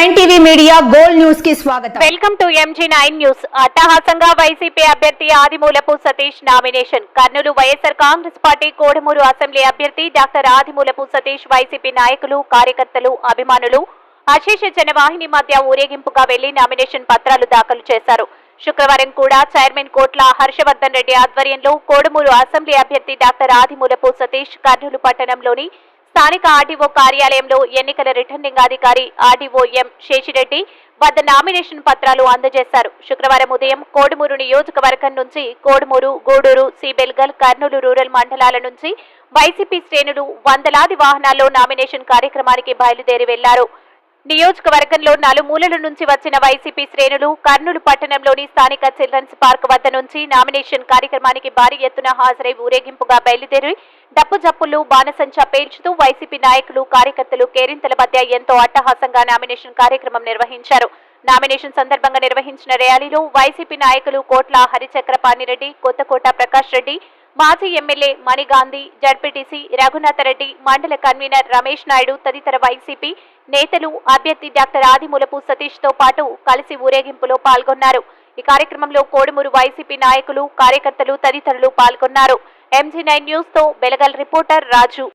Nine TV media gold న్యూస్కి స్వాగతం. Welcome to MG nine news. అట్టహాసంగా వైసీపీ అభ్యర్థి Adimulapu Satish nomination. Kurnool YSR Congress party Kodumur assembly అభ్యర్థి doctor Adimulapu Satish YCP నాయకులు కార్యకర్తలు అభిమానులు అశేష జనవాహిని మధ్య ఊరేగింపుగా వెళ్ళి నామినేషన్ పత్రాలు దాఖలు చేశారు. శుక్రవారం కూడా చైర్మన్ కోట్ల హర్షవర్ధన్ రెడ్డి ఆధ్వర్యంలో కోడమూరు అసెంబ్లీ అభ్యర్థి డాక్టర్ ఆదిమూలపు సతీష్ కర్నూలు పట్టణంలోని స్థానిక ఆర్డీఓ కార్యాలయంలో ఎన్నికల రిటర్నింగ్ అధికారి ఆర్డీఓ ఎం శేషిరెడ్డి వద్ద నామినేషన్ పత్రాలు అందజేశారు. శుక్రవారం ఉదయం కోడుమూరు నియోజకవర్గం నుంచి కోడుమూరు గూడూరు సిబెల్గల్ కర్నూలు రూరల్ మండలాల నుంచి వైసీపీ శ్రేణులు వందలాది వాహనాల్లో నామినేషన్ కార్యక్రమానికి బయలుదేరి వెళ్ళారు. నియోజకవర్గంలో నలుమూలల నుంచి వచ్చిన వైసీపీ శ్రేణులు కర్నూలు పట్టణంలోని స్థానిక చిల్డ్రన్స్ పార్క్ వద్ద నుంచి నామినేషన్ కార్యక్రమానికి భారీ ఎత్తున హాజరై ఊరేగింపుగా బయలుదేరి డప్పు జప్పులు బాణసంచా పేల్చుతూ వైసీపీ నాయకులు కార్యకర్తలు కేరింతల మధ్య ఎంతో అట్టహాసంగా నామినేషన్ కార్యక్రమం నిర్వహించారు. నామినేషన్ సందర్భంగా నిర్వహించిన ర్యాలీలో వైసీపీ నాయకులు కోట్ల హరిచక్రపాణిరెడ్డి కొత్తకోట ప్రకాష్ రెడ్డి మాజీ ఎమ్మెల్యే మణిగాంధీ జడ్పీటీసీ రఘునాథరెడ్డి మండల కన్వీనర్ రమేష్ నాయుడు తదితర వైసీపీ నేతలు అభ్యర్థి డాక్టర్ ఆదిమూలపు సతీష్తో పాటు కలిసి ఊరేగింపులో పాల్గొన్నారు. ఈ కార్యక్రమంలో కోడుమూరు వైసీపీ నాయకులు కార్యకర్తలు తదితరులు పాల్గొన్నారు. ఎంజీ నైన్ న్యూస్తో బెలగల్ రిపోర్టర్ రాజు.